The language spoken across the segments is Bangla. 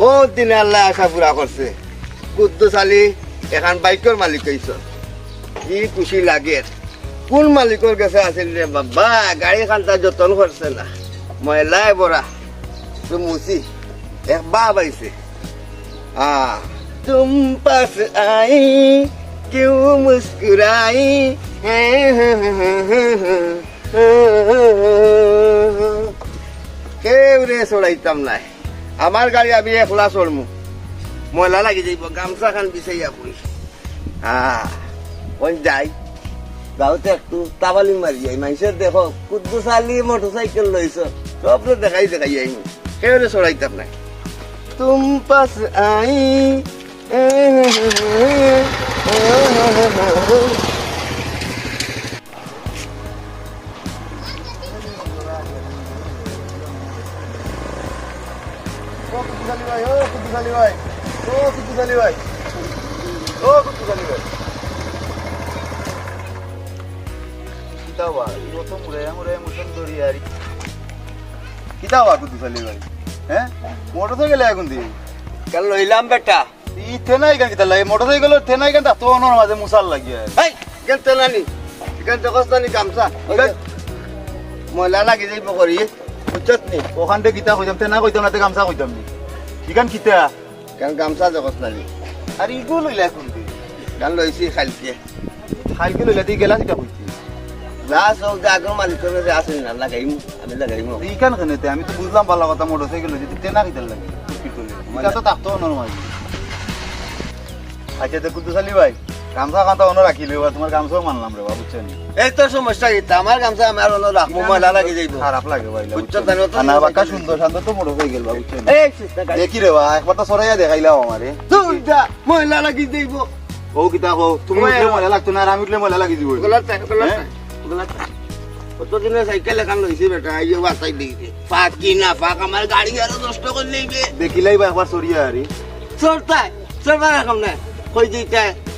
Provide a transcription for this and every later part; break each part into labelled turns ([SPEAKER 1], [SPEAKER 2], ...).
[SPEAKER 1] বহুত দিন আল্লাহ আশা পুরা করছে। কুদ্দুস এখন এখান বাইকের মালিক হয়েছ কি খুশি লাগে। কোন মালিকর কাছে আছিল রে বাবা? গাড়ি খানটা যতন করছে না। ময়লাই বড়া তো মুসি এক বা আইছে আ তুম পাস আই, কেউ মুস্কুরাই হ্যাঁ হ্যাঁ হ্যাঁ হ্যাঁ হ্যাঁ কেউরে চড়াইতাম নাই আমার গাড়ি আমি একলা চড়মু ময়লা লাগি যাইব গামছা খান বিচাইয়া হ্যাঁ ওই যাই গাঁৱতে একটু তাবালিং মারি যাই মানুষের দেখো কুদ্দু চালি মোটর সাইকেল লইছ সব দেখাই দেখাই যাই কেউরে চড়াইতাম নাই তুম পাস আই কুদ্দুসালি ভাই। ও কুদ্দুসালি ভাই। কিতাবা প্রথম মুরে মুরে মুসন দড়ি আরি। কিতাবা কুদ্দুসালি ভাই হ্যাঁ মোটরসাইকেল এখন দি।
[SPEAKER 2] কেন লইলাম বেটা?
[SPEAKER 1] ই থেনাই কেন কিতা লাগে মোটরসাইকেল থেনাই কেন তো অনর মাঝে মুসাল লাগিয়ে এই কেন তেলানি কেন দেখস্তানি গামছা ময়লা লাগি যাইব করি। বুঝছত নি?
[SPEAKER 3] ওখান থেকে কিতা কইতাম তেনা কইতাম না তে গামছা কইতাম নি। ইখান কিতা?
[SPEAKER 1] কেন গামছা দেখস্তানি
[SPEAKER 3] আর ইগো লইলা এখন তুই
[SPEAKER 1] কেন লইছি খালকে
[SPEAKER 3] খালকে লইলা তুই গেলা সেটা কইতি
[SPEAKER 1] গ্লাস হোক যে আগর মালিকের কাছে আসেনি না লাগাইম আমি লাগাইম।
[SPEAKER 3] ইখান খানেতে আমি তো বুঝলাম ভালো কথা মোটরসাইকেল লইছি তেনা কিতার লাগে। এটা তো তাকতো অনর মাঝে আচ্ছা তো কুদ্দুসালি ভাই। গামছা কান্তা অনর রাখি লইবা তোমার গামছাও মানলাম রে বাবু বুঝছেন
[SPEAKER 1] এই তো সমস্যা কি? আমার গামছা আমার হলো রাখব ময়লা লাগি যাইব
[SPEAKER 3] খারাপ লাগে ভাই
[SPEAKER 1] বুঝছ তাই না?
[SPEAKER 3] না বাক্কা সুন্দর শান্ত তো মোটরসাইকেল বাবু বুঝছেন
[SPEAKER 1] এই
[SPEAKER 3] দেখি রে বা একবার তো সরাইয়া দেখাইলাও আমারে
[SPEAKER 1] তুই যা ময়লা লাগি যাইব
[SPEAKER 3] ও কিতা কো তুমি উঠলে
[SPEAKER 1] আর-
[SPEAKER 3] লাগতো না আর আমি উঠলে মজা লাগি দিব
[SPEAKER 1] ওগুলা চাই ওগুলা
[SPEAKER 3] হ্যাঁ?
[SPEAKER 1] চাই ওগুলা চাই কতদিনে সাইকেল এখান লইছি বেটা আইও বাসাই দিকে ফাঁক কি না ফাঁক আমার গাড়ি আরও নষ্ট করে লইবে
[SPEAKER 3] দেখিলাই বা একবার সরিয়া আরে
[SPEAKER 1] চড়তাই চড়বা রাখম না কই দিতে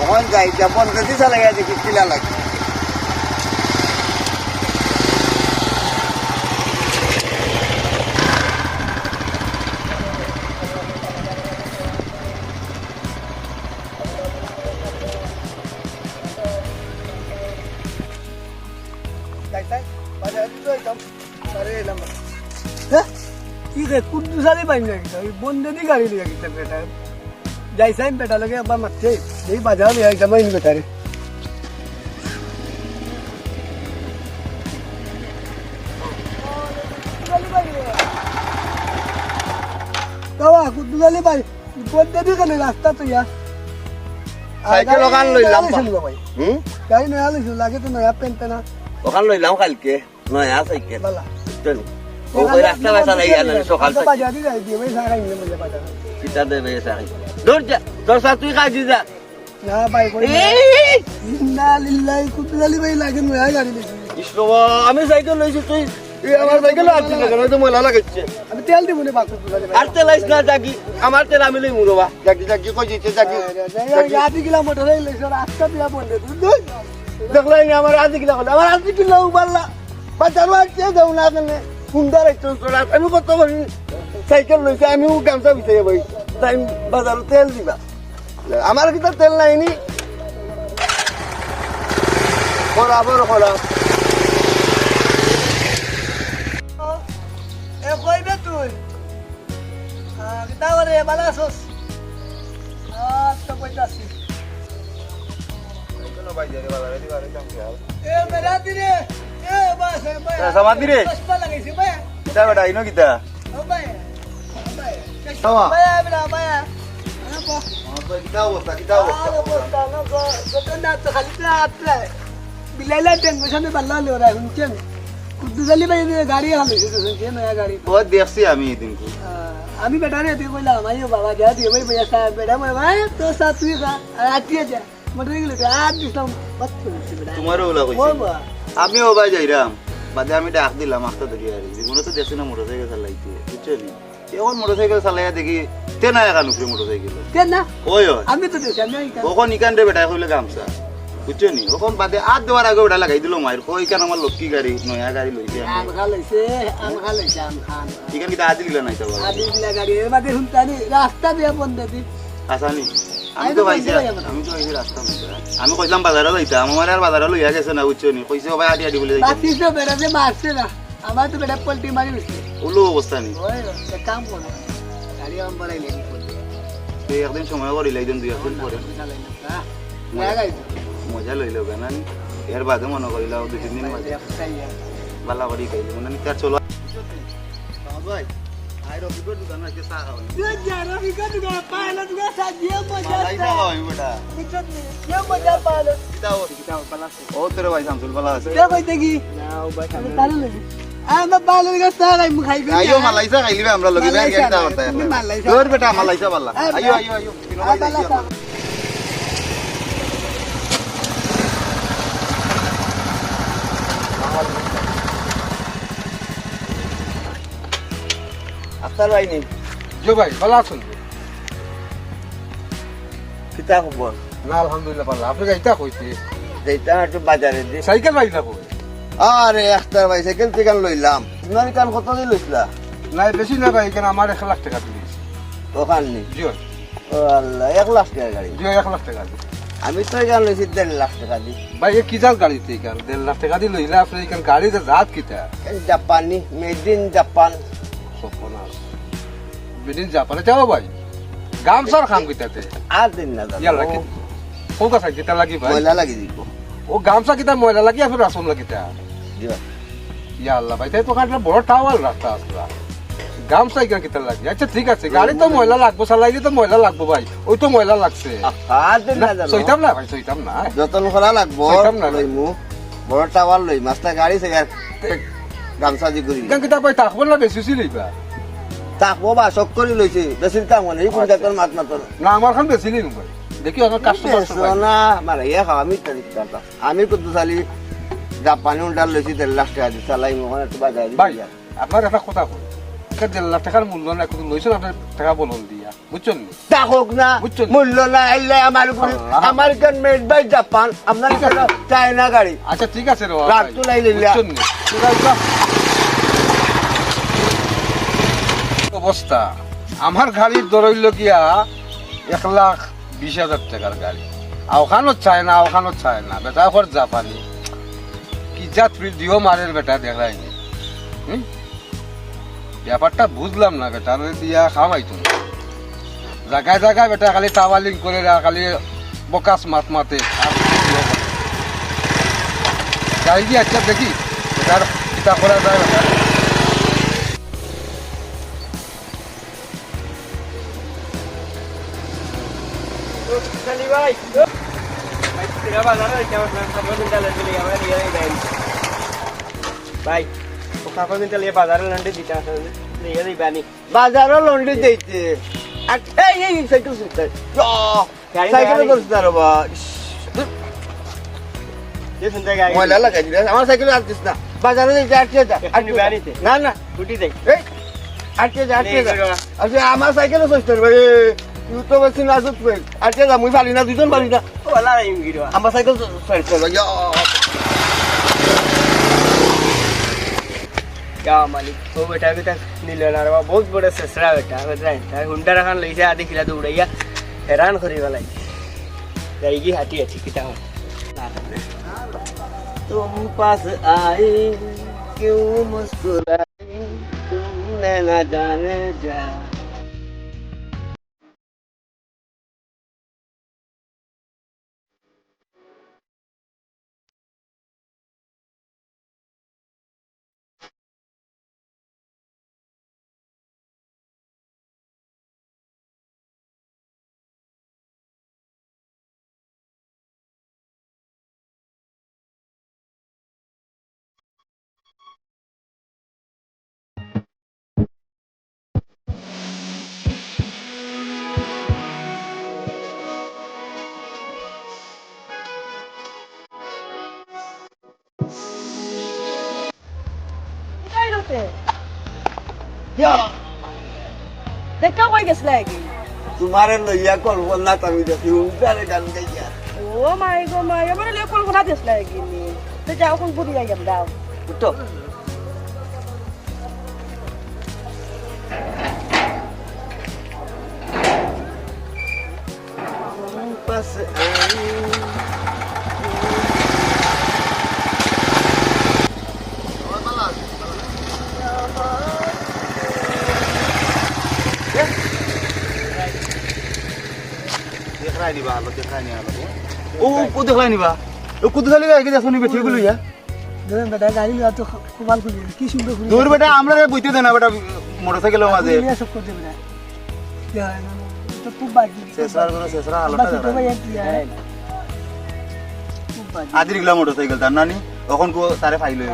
[SPEAKER 1] চালাইলাম তখন যাই যা পঞ্চাশি চালাইয়া দেখি কিলা লাগে
[SPEAKER 4] কি রে কুদ্দুসালি পাইম না কিতা ওই এই বাজার লিয়া কিতা মাইন বেটারে বাবা কুদ্দুসালি পাই বন্ধেদি কেন রাস্তা তো ইয়া
[SPEAKER 1] সাইকেল ওখান লইলাম হুম
[SPEAKER 4] গাড়ি নয়া লইছিল লাগে তো নয়া পেন পেনা
[SPEAKER 1] ওখান লইলাম কালকে নয়া সাইকেল বুঝছেন? ও রাস্তা বাসা নাই সকাল থেকে
[SPEAKER 4] বাজার যাই দিয়ে
[SPEAKER 1] দেবে দৌড় যা তোর সাথে তুই কাজি যা।
[SPEAKER 4] না ভাই কই
[SPEAKER 1] এই
[SPEAKER 4] লিল্লাহি কুদ্দুসালি ভাই লাগে নয়া গাড়ি লইছিল
[SPEAKER 1] ইস আমি সাইকেল লইছি তুই আমার সাইকেল আনছিস না কেন? তো ময়লা লাগাচ্ছে
[SPEAKER 4] আমি তেল দিব নে বাকু তুলা
[SPEAKER 1] আর তেলাইস না জাগি। আমার তেল আমি লই মুরবা জাগি জাগি কই দিতে জাগি।
[SPEAKER 4] আদি কিলা মোটর লইছ রাস্তা দিয়া বন্ধে তুই
[SPEAKER 1] দেখলাই না আমার আদি কিলা আমার আদি কিলা উবাল্লা বাজারও আসছে যাও না কেন? সুন্দর একটু আমি কত সাইকেল লইছি আমিও গামছা বিচারে বই। তাই বাজারও তেল দিবা। আমার কিতা তেল নাইনি। বরাবর করা।
[SPEAKER 4] এ কইবে তুই। কিতা করে বালা আছস। আচ্ছা কইতাছি এ মেরা দিরে এ বাস এ বাই
[SPEAKER 3] সমাধি রে।
[SPEAKER 4] চশমা লাগাইছি বাই।
[SPEAKER 3] কিতা বেটা ইনো কিতা?
[SPEAKER 4] ও বাই বাই
[SPEAKER 3] তামা।
[SPEAKER 4] বাই বেটা বাই
[SPEAKER 3] কিতা অবস্থা কিতা
[SPEAKER 4] বিলাইলা টেনশনে বাল্লা লেওরা শুনছেন কুদ্দুস আলী ভাই যে গাড়ি হালে সে নয়া গাড়ি
[SPEAKER 3] ও দেখছি আমি এদিনকে
[SPEAKER 4] আহ, আমি বেটা রে তুই কইলাম আইও বাবা যা দিয়ে ভাই ভাইয়া সাহেব বেটা মই ভাই তো সাথ তুই যা আর আটিয়ে যা মোটর গেলে তো আর দিলাম বাত করেছি বেটা
[SPEAKER 3] তোমারও ওলা
[SPEAKER 4] ও
[SPEAKER 3] কইছি
[SPEAKER 4] বা
[SPEAKER 3] আমিও ভাই যাইরাম বাদে আমি ডাক দিলাম আস্তে ধরি আর জীবনে তো দেখছি না মোটরসাইকেল চালাইতে বুঝছ নি এখন মোটরসাইকেল চালাইয়া দেখি তেনা একা নুকরি মোটরসাইকেল
[SPEAKER 4] কেন না
[SPEAKER 3] ওই ওই
[SPEAKER 4] আমি তো দেখছি আমি
[SPEAKER 3] ওখন ইকান রে বেটা কইলে গামছা বুঝছ নি? ওখন বাদে আর দেওয়ার আগে ওটা লাগাই দিল মায়ের। কই কান আমার লক্ষ্মী গাড়ি নয়া গাড়ি লইছে
[SPEAKER 4] আম খালাইছে আম খালাইছে আম খান
[SPEAKER 3] ইকান কি দিলা নাই তো?
[SPEAKER 4] আদি দিলা গাড়ি এর বাদে শুনতানি রাস্তা দিয়া বন্ধ দি।
[SPEAKER 3] আসানি আমি
[SPEAKER 4] আমি
[SPEAKER 3] তো
[SPEAKER 4] তো
[SPEAKER 3] পাইছি
[SPEAKER 4] না।
[SPEAKER 3] আমি তো পাইছি রাস্তা আমি কইলাম বাজারে লইতাম আমার আর বাজারে লইয়া গেছে না বুঝছ নি? কইছে ভাই আদি আদি বলে যাইতাম
[SPEAKER 4] তো যে মারছে না আমার তো বেটা পল্টি মারি উঠছে
[SPEAKER 3] ওলো অবস্থা নি
[SPEAKER 4] এক কাম করো গাড়ি আম বাড়াই লেগে পড়বে
[SPEAKER 3] তো একদিন সময় করি লাইদেন দুই একদিন পরে মজা লইল কেন এর বাদে মনে করিলাম দুই তিন দিন বাদে বালা করি খাইলি মানে তার চলো ভাই আই রফিকর দোকান চা
[SPEAKER 4] মজা
[SPEAKER 3] না বেটা
[SPEAKER 4] নি কে মজা
[SPEAKER 3] কিতাও কিতাও ও তোর ভাই শামসুল পালা আছে
[SPEAKER 4] কে কইতে কি নাও বাই তাহলে লাগে আমা পালো গা সারাই মু খাইবি
[SPEAKER 3] আইও মালাইসা খাইলিবে আমরা লগে বের গাড়ি দাও তাই
[SPEAKER 4] তুমি মালাইসা।
[SPEAKER 3] তোর বেটা মালাইসা পালা।
[SPEAKER 4] আয়,
[SPEAKER 3] আইও
[SPEAKER 4] আয়।
[SPEAKER 3] আইও আইও। তিনো
[SPEAKER 4] আ
[SPEAKER 3] ভাই
[SPEAKER 4] পালা।
[SPEAKER 3] যাইছি
[SPEAKER 1] আফতার ভাই নি?
[SPEAKER 5] জো ভাই ভালো আছেন
[SPEAKER 1] কিতা খবর
[SPEAKER 5] না আলহামদুলিল্লাহ ভালো। আপনি যাইতা কইতে
[SPEAKER 1] যেটা একটু বাজারে দি
[SPEAKER 5] সাইকেল পাই না কই
[SPEAKER 1] আরে আখতার ভাই সাইকেল থেকে লইলাম? তোমার কান কত দিয়ে লইছিলা?
[SPEAKER 5] নাই বেশি না ভাই এখানে আমার এক লাখ টাকা দিয়েছি।
[SPEAKER 1] ওখান নি
[SPEAKER 5] জিও
[SPEAKER 1] আল্লাহ এক লাখ টাকা গাড়ি।
[SPEAKER 5] জিও এক লাখ টাকা
[SPEAKER 1] আমি তো এখান লইছি দেড় লাখ টাকা দি
[SPEAKER 5] ভাই এ কি জাল গাড়িতে এখান? দেড় লাখ টাকা দিয়ে লইলে আপনি এখান গাড়িতে জাত কিতা?
[SPEAKER 1] জাপানি মেড ইন জাপান
[SPEAKER 5] সপনাস বিদিন জাপানে যাও ভাই। গামছার খাম কিতাতে
[SPEAKER 1] আর দিন না
[SPEAKER 5] ইয়াল্লা কি কোন কথা কিতা লাগি ভাই?
[SPEAKER 1] ময়লা লাগি দিব।
[SPEAKER 5] ও গামছা কিতা ময়লা লাগি আপনি রাসন লাগিতা
[SPEAKER 1] দিবা
[SPEAKER 5] ইয়া আল্লাহ ভাই তাই তো কাটলে বড় টাওয়াল রাস্তা আসলা গামছা এখানে আচ্ছা ঠিক আছে গাড়ি তো ময়লা লাগবো চালাইলে তো ময়লা লাগবো ভাই ওই তো ময়লা লাগছে সইতাম না ভাই সইতাম না
[SPEAKER 1] যতন করা লাগবো
[SPEAKER 5] সইতাম না।
[SPEAKER 1] লইমু বড় টাওয়ার লই মাস্টার গাড়ি থেকে গামছা দি করি
[SPEAKER 5] গান কিতা ভাই তাকবো না বেশি ছিলিবা
[SPEAKER 1] তাকবো বা শখ করে লইছে বেশির কাম মানে এই পঞ্চায়েতের মাত মাতর
[SPEAKER 5] না আমার খান বেশি নিন ভাই দেখি আমার কাস্টমার
[SPEAKER 1] না মারা ইয়ে খাওয়া আমি তারিখ আমি কত সালি জাপানি উল্টার লইছি দেড় লাখ টাকা দি চালাই মোহন একটু বাজারে
[SPEAKER 5] ভাই আপনার একটা কথা কই? একটা দেড় লাখ টাকার মূল্য না কিন্তু লইছেন আপনার টাকা বলন দিয়া। বুঝছেন
[SPEAKER 1] তা হোক না? মূল্য না আমার উপরে
[SPEAKER 5] আল্লাহ।
[SPEAKER 1] আমেরিকান মেড বাই জাপান আপনার
[SPEAKER 5] ঠিক আছে।
[SPEAKER 1] চায়না গাড়ি।
[SPEAKER 5] আচ্ছা ঠিক আছে রে
[SPEAKER 1] রাত তো লাইলে।
[SPEAKER 5] অবস্থা? আমার গাড়ির দরইল গিয়া এক লাখ বিশ হাজার টাকার গাড়ি। ওখানো চায় না ওখানো চায় না। বেটা ওখান জাপানি। কি জাত দিও মারের বেটা দেখায়নি হুম? ব্যাপারটা বুঝলাম না বেটা দিয়া খামাই তুমি। জায়গায় জায়গায় বেটা খালি টাওয়ালিং করে খালি বকাস মাত মাতে যাই দিয়ে আচ্ছা দেখি, বেটার কিতা করা যায় বেটা
[SPEAKER 2] ভাই লিয়ে বাজারে লন্ডে দিতে
[SPEAKER 1] বাজারও লন্ডি দিতে সাইকেল সাইকেল।
[SPEAKER 2] শুনতে গাড়ি।
[SPEAKER 1] ময়লা লাগাই দিলে আমার সাইকেল আনতিস না। বাজারে যাইতে আটকে যা। না না
[SPEAKER 2] ছুটি দেই।
[SPEAKER 1] আটকে যা আটকে যা।
[SPEAKER 2] নেই, বেরোয়া।
[SPEAKER 1] আমার সাইকেলও সস্তার ভাই। তুই তো বেশি না আসুক আটকে যা মুই পারি না দুজন পারি না
[SPEAKER 2] ওলা ইম গিরো
[SPEAKER 1] আমার সাইকেল সাইড করবো
[SPEAKER 2] क्या मालिक वो बेटा अभी तक नहीं लेना रहा बहुत बड़ा ससरा बेटा बताए हुंडा रखान लई से आधी खिला दौड़ैया हैरान करी वाला है। जाएगी हाथी अच्छी किता हो
[SPEAKER 1] तुम पास आई क्यों मुस्कुराई तुमने न जाने जा
[SPEAKER 6] কি
[SPEAKER 1] তোমারে লইয়া কল্পনা আমি দেখি উল্টারে গান গাইয়া।
[SPEAKER 6] ও মাই গো মাই এবার লিয়ে কল্পনা দিছিলা কি নি। তো যাও কোন বুড়ি যাই দাও
[SPEAKER 1] উঠো।
[SPEAKER 3] ও কো দেখাই নিবা ও কুদু খালি গাইকে দেখো নি বেঠি গুলো ইয়া
[SPEAKER 4] ধরেন বেটা গাড়ি লিয়া তো কপাল খুলি কি সুন্দর খুলি
[SPEAKER 3] দূর বেটা আমরা বইতে দেনা বেটা মোটরসাইকেলের মাঝে।
[SPEAKER 4] সব করতে বেটা তো খুব বাজি।
[SPEAKER 3] শেষরার করে শেষরা আলোটা
[SPEAKER 4] বাকি খুব বাজি।
[SPEAKER 3] আদির গিলা মোটরসাইকেল তার নানি? তখন কো তারে ফাইল হইব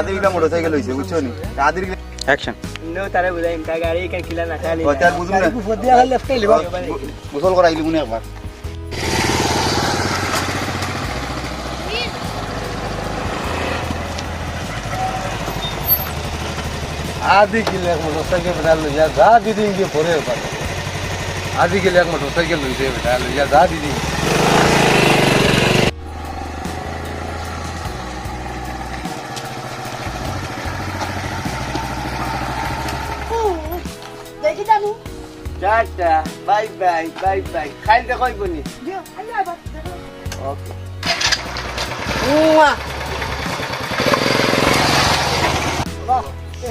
[SPEAKER 3] আদির গিলা মোটরসাইকেল হইছে বুঝছ নি? আদির
[SPEAKER 2] اكشن انه ترى بدايه انت قاري كان
[SPEAKER 3] كلا نخالي وتر بوزونا
[SPEAKER 4] بفضيها هلا في كلي بقى
[SPEAKER 3] بوزول غرا اللي منغبر
[SPEAKER 5] आधी किले एक मोटरसाइकिल बिठा लो या जा दीदी के फोरे पर आधी किले एक मोटरसाइकिल लो बेटा लो या जा दीदी
[SPEAKER 6] দেখি জানু।
[SPEAKER 1] Tata bye bye bye bye. খাইতে কই বনি?
[SPEAKER 6] দিও আই আবার
[SPEAKER 1] ওকে। উয়া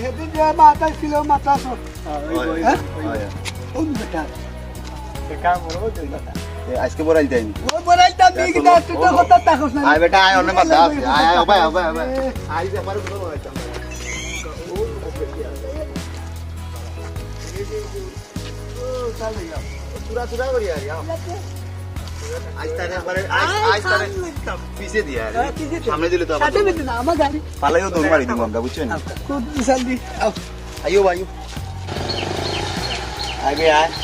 [SPEAKER 4] হেদিন যে মাথা ছিল মাথা সব হ্যাঁ ও বেটা
[SPEAKER 2] কাম করব তুই
[SPEAKER 3] আজকে বড়াই যাইনি
[SPEAKER 4] ও বড়াইতা দিকে না তুই তো কথা তাকস না।
[SPEAKER 3] আয় বেটা আয় অনেক আছে আয় আয় আয় আয় আয় আয়। যে আমারগুলো বড়াইতাম
[SPEAKER 4] বেটে না আমার গাড়ি
[SPEAKER 3] পালাইও দৌড় মারি আমরা বুঝছেন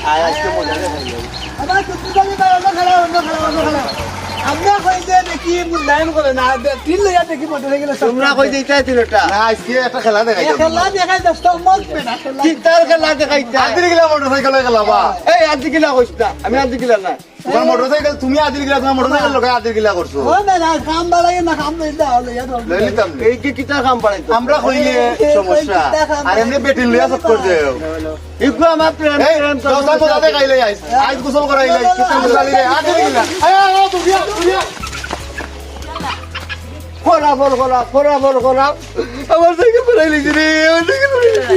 [SPEAKER 3] আয় আজকে
[SPEAKER 4] আমরা কই দে দেখি মূল্যায়ন করে না তিন লইয়া দেখি মোটরসাইকেল
[SPEAKER 1] তোমরা কই দিতে তিনটা?
[SPEAKER 3] না আজকে একটা খেলা দেখাই
[SPEAKER 4] খেলা দেখাই দশটা মত পেনা খেলা
[SPEAKER 1] কি তার খেলা দেখাইতে
[SPEAKER 3] আদির গিলা মোটরসাইকেলে খেলাবা
[SPEAKER 1] এই আদি কইছ আমি আদি কিলা না।
[SPEAKER 3] তোমার মোটরসাইকেল তুমি আদির গিলা তোমার মোটরসাইকেল লোকে আদির গিলা করছ
[SPEAKER 4] ও না কাম বাড়াই না কাম লইতে হলো ইয়া
[SPEAKER 3] লই নিতাম
[SPEAKER 1] এই কি কিতা কাম পাড়াইতো
[SPEAKER 3] আমরা কইলে সমস্যা আর এমনি বেটিন লইয়া সব করছে
[SPEAKER 1] ইগো আমার প্রেম প্রেম তো
[SPEAKER 3] দশটা পজাতে খাইলে আইস আইস গোসল করাইলে কিতা মুসালি রে আদির গিলা আয় আয় দুবিয়া
[SPEAKER 1] খরা বল খরা খরা বল খরা আমার সাইকেল পড়াই লিছি রে আমার সাইকেল পড়াই লিছি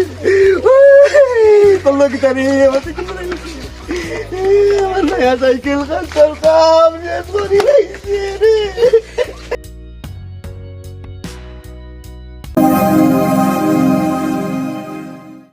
[SPEAKER 1] তোমরা কি জানি আমার সাইকেল পড়াই লিছি আমার নয়া সাইকেল কাল কাল কাম যে সরি লাইছে রে।